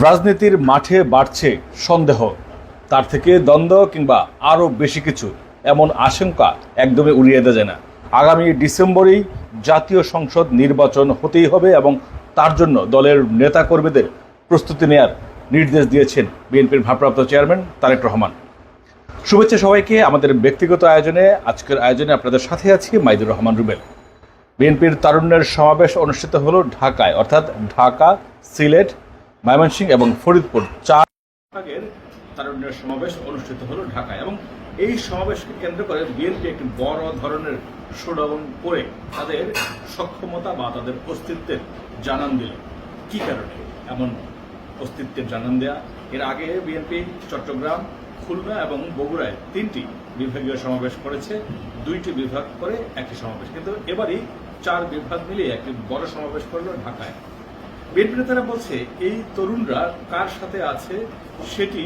রাজনীতির মাঠে বাড়ছে সন্দেহ। তার থেকে দ্বন্দ্ব কিংবা আরও বেশি কিছু এমন আশঙ্কা একদমই উড়িয়ে দেওয়া যায় না। আগামী ডিসেম্বরেই জাতীয় সংসদ নির্বাচন হতেই হবে এবং তার জন্য দলের নেতাকর্মীদের প্রস্তুতি নেয়ার নির্দেশ দিয়েছেন বিএনপির ভারপ্রাপ্ত চেয়ারম্যান তারেক রহমান। শুভেচ্ছা সবাইকে আমাদের ব্যক্তিগত আয়োজনে। আজকের আয়োজনে আপনাদের সাথে আছি মাইদুর রহমান রুবেল। বিএনপির তারুণ্যের সমাবেশ অনুষ্ঠিত হলো ঢাকায়, অর্থাৎ ঢাকা, সিলেট ময়মনসিংহ এবং ফরিদপুর চার বিভাগের তারুণ্যের সমাবেশ অনুষ্ঠিত হলো ঢাকায় এবং এই সমাবেশকে কেন্দ্র করে বিএনপি একটি বড় ধরনের শোডাউন করে তাদের সক্ষমতা বা তাদের অস্তিত্বের জানান দিল। কি কারণে? এমন অস্তিত্বের জানান দেয়া। এর আগে বিএনপি চট্টগ্রাম, খুলনা এবং বগুড়ায় তিনটি বিভাগীয় সমাবেশ করেছে। দুইটি বিভাগ করে একটি সমাবেশ। কিন্তু এবারই চার বিভাগ মিলিয়ে একটি বড় সমাবেশ করল ঢাকায়। বিএনপি নেতারা বলছে, এই তরুণরা কার সাথে আছে সেটি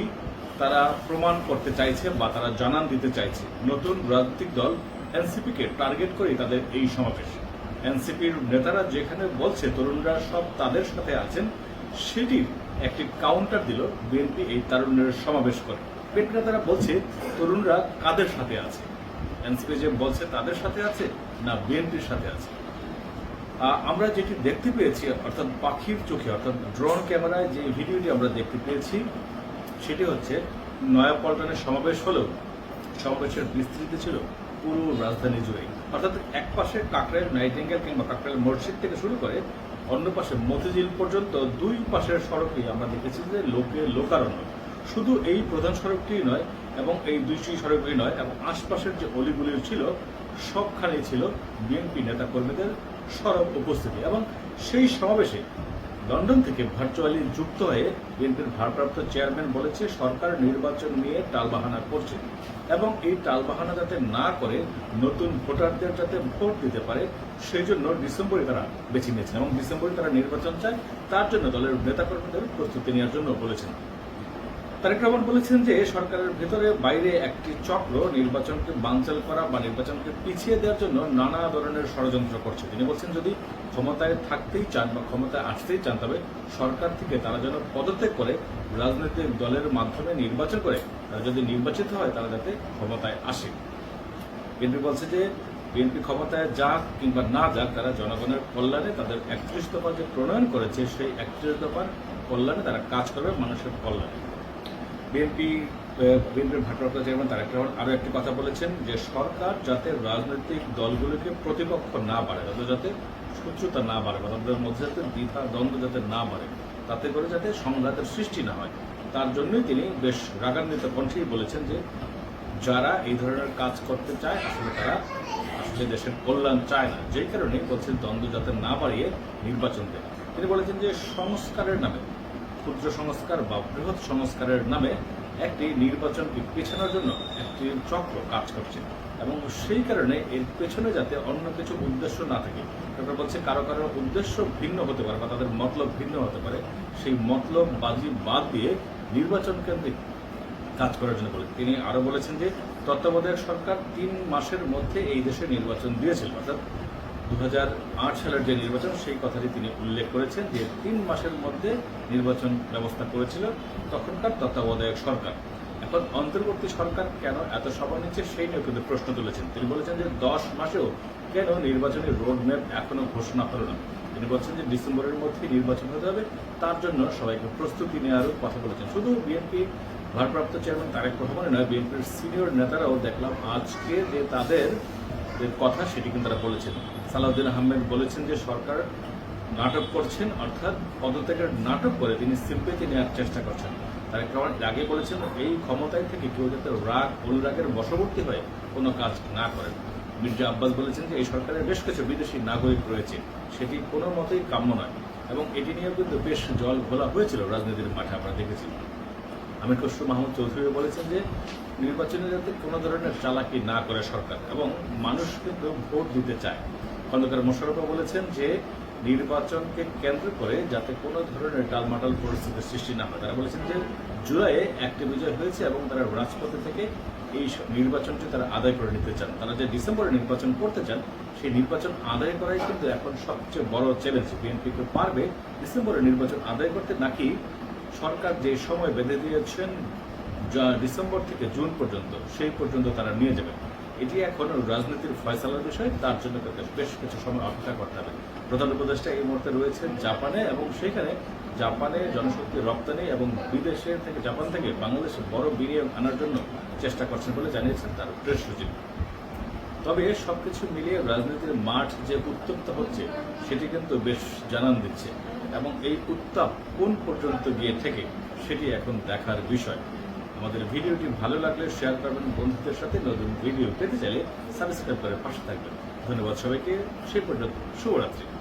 তারা প্রমাণ করতে চাইছে বা তারা জানান দিতে চাইছে। নতুন রাজনৈতিক দল এনসিপিকে টার্গেট করে তাদের এই সমাবেশ। এনসিপির নেতারা যেখানে বলছে তরুণরা সব তাদের সাথে আছেন, সেটির একটি কাউন্টার দিল বিএনপি এই তারুণ্যের সমাবেশ করে। বিএনপি নেতারা বলছে, তরুণরা কাদের সাথে আছে? এনসিপি যে বলছে তাদের সাথে আছে না বিএনপির সাথে আছে? আমরা যেটি দেখতে পেয়েছি, অর্থাৎ পাখির চোখে, অর্থাৎ ড্রোন ক্যামেরায় যে ভিডিওটি আমরা দেখতে পেয়েছি, সেটি হচ্ছে নয়াপল্টনের সমাবেশ হলেও, সমাবেশের বিস্তৃত ছিল পুরো রাজধানী জুড়ে। অর্থাৎ এক পাশে কাকরাইল নাইটিঙ্গেল কিংবা কাকরাইল মসজিদ থেকে শুরু করে অন্য পাশে মতিঝিল পর্যন্ত দুই পাশের সড়কই আমরা দেখেছি যে লোকে লোকারণ্য। শুধু এই প্রধান সড়কটি নয়, এবং এই দুইটি সড়কই নয়, এবং আশপাশের যে অলিগুলি ছিল, সবখানেই ছিল বিএনপি নেতাকর্মীদের সরব উপস্থিতি এবং সেই সমাবেশে লন্ডন থেকে ভার্চুয়ালি যুক্ত হয়ে বিএনপির ভারপ্রাপ্ত চেয়ারম্যান বলেছে, সরকার নির্বাচন নিয়ে টালবাহানা করছে এবং এই টালবাহানা যাতে না করে, নতুন ভোটারদের যাতে ভোট দিতে পারে, সেই জন্য ডিসেম্বরে তারা বেছে নিয়েছেন এবং ডিসেম্বরে তারা নির্বাচন চায়, তার জন্য দলের নেতাকর্মীদের প্রস্তুতি নেওয়ার জন্য বলেছেন। তারেক রহমান বলেছেন যে সরকারের ভেতরে বাইরে একটি চক্র নির্বাচনকে বানচাল করা বা নির্বাচনকে পিছিয়ে দেওয়ার জন্য নানা ধরনের ষড়যন্ত্র করছে। তিনি বলছেন, যদি ক্ষমতায় থাকতেই চান বা ক্ষমতায় আসতেই চান, তবে সরকার থেকে তারা যেন পদত্যাগ করে, রাজনৈতিক দলের মাধ্যমে নির্বাচন করে, তারা যদি নির্বাচিত হয়, তারা যাতে ক্ষমতায় আসে। বিএনপি বলছে যে, বিএনপি ক্ষমতায় যাক কিংবা না যাক, তারা জনগণের কল্যাণে তাদের একত্রিশ দফা যে প্রণয়ন করেছে, সেই একত্রিশ দফার কল্যাণে তারা কাজ করবে মানুষের কল্যাণে। বিএনপি বিএনপির ভারপ্রাপ্ত চেয়ারম্যান তারেক রহমান আরও একটি কথা বলেছেন যে সরকার যাতে রাজনৈতিক দলগুলোকে প্রতিপক্ষ না বাড়ে তাদের যাতে শত্রুতা না বাড়ে, বা তাদের মধ্যে যাতে দ্বিধা, দ্বন্দ্ব যাতে না বাড়ে, তাতে করে যাতে সংঘাতের সৃষ্টি না হয়। তার জন্যই তিনি বেশ রাগান্বিত কণ্ঠেই বলেছেন যে যারা এই ধরনের কাজ করতে চায়, আসলে তারা আসলে দেশের কল্যাণ চায় না। যেই কারণে বলছেন দ্বন্দ্ব যাতে না বাড়িয়ে নির্বাচন দেয় তিনি বলেছেন যে সংস্কারের নামে ক্ষুদ্র সংস্কার বা বৃহৎ সংস্কারের নামে একটি নির্বাচনকে পেছানোর জন্য একটি চক্র কাজ করছে। এবং সেই কারণে এর পেছনে যাতে অন্য কিছু উদ্দেশ্য না থাকে তারপর বলছে কারও কারও উদ্দেশ্য ভিন্ন হতে পারে বা তাদের মতলব ভিন্ন হতে পারে। সেই মতলব বাজি বাদ দিয়ে নির্বাচন কেন্দ্রিক কাজ করার জন্য বলে তিনি আরও বলেছেন যে তত্ত্বাবধায়ক সরকার তিন মাসের মধ্যে এই দেশে নির্বাচন দিয়েছিল। অর্থাৎ দু হাজার আট সালের যে নির্বাচন, সেই কথাটি তিনি উল্লেখ করেছেন যে তিন মাসের মধ্যে নির্বাচন ব্যবস্থা করেছিল তখনকার তত্ত্বাবধায়ক সরকার। এখন অন্তর্বর্তী সরকার কেন এত সময় নিচ্ছে সেই নিয়ে কিন্তু প্রশ্ন তুলেছেন। তিনি বলেছেন যে দশ মাসেও কেন নির্বাচনের রোড ম্যাপ এখনও ঘোষণা হলো না? তিনি বলছেন যে ডিসেম্বরের মধ্যে নির্বাচন হতে হবে, তার জন্য সবাইকে প্রস্তুতি নেওয়ারও কথা বলেছেন। শুধু বিএনপি ভারপ্রাপ্ত চেয়ারম্যান তারেক রহমানের নয়, বিএনপির সিনিয়র নেতারাও দেখলাম আজকে যে তাদের কথা সেটি কিন্তু তারা বলেছেন। সালাউদ্দিন আহমেদ বলেছেন যে সরকার নাটক করছেন, অর্থাৎ পদত্যাগের নাটক করে তিনি সিম্পেতি নেওয়ার চেষ্টা করছেন। তারেক রহমান আগে বলেছেন, এই ক্ষমতায় থেকে কেউ যাতে রাগ, অনুরাগের বশবর্তী হয়ে কোনো কাজ না করেন মির্জা আব্বাস বলেছেন যে, এই সরকারের বেশ কিছু বিদেশি নাগরিক রয়েছে, সেটি কোনো মতেই কাম্য নয়। এবং এটি নিয়েও কিন্তু বেশ জল ঘোলা হয়েছিল রাজনীতির মাঠে, আমরা দেখেছি। আমির খসরু মাহমুদ চৌধুরী বলেছেন যে নির্বাচনে যাতে কোনো ধরনের চালাকি না করে সরকার এবং মানুষ কিন্তু ভোট দিতে চায়। খন্দকার মোশারফও বলেছেন যে, নির্বাচনকে কেন্দ্র করে যাতে কোনো ধরনের টালমাটাল পরিস্থিতির সৃষ্টি না হয়। তারা বলেছেন যে, জুলাইয়ে একটি বিজয় হয়েছে এবং তারা রাজপথে থেকে এই নির্বাচনটি তারা আদায় করে নিতে চান। তারা যে ডিসেম্বরে নির্বাচন করতে চান, সেই নির্বাচন আদায় করাই কিন্তু এখন সবচেয়ে বড় চ্যালেঞ্জ বিএনপি কে পারবে ডিসেম্বরে নির্বাচন আদায় করতে, নাকি সরকার যে সময় বেঁধে দিয়েছেন ডিসেম্বর থেকে জুন পর্যন্ত, সেই পর্যন্ত তারা নিয়ে যাবেন এটি এখন রাজনীতির ফয়সালার বিষয়, তার জন্য বেশ কিছু সময় অপেক্ষা করতে হবে। প্রধান উপদেষ্টা এই মুহূর্তে রয়েছে জাপানে এবং সেখানে জাপানে জনশক্তি রপ্তানি এবং বিদেশে থেকে, জাপান থেকে বাংলাদেশে বড় বিনিয়োগ আনার জন্য চেষ্টা করছেন বলে জানিয়েছেন তার প্রেস সচিব। তবে সবকিছু মিলিয়ে রাজনীতির মাঠ যে উত্তপ্ত হচ্ছে, সেটি কিন্তু বেশ জানান দিচ্ছে। এবং এই উত্তাপ কোন পর্যন্ত গিয়ে থেকে সেটি এখন দেখার বিষয়। আমাদের ভিডিওটি ভালো লাগলে শেয়ার করবেন বন্ধুদের সাথে। নতুন ভিডিও পেতে চাইলে সাবস্ক্রাইব করে পাশে থাকবেন। ধন্যবাদ সবাইকে। সেই পর্যন্ত শুভরাত্রি।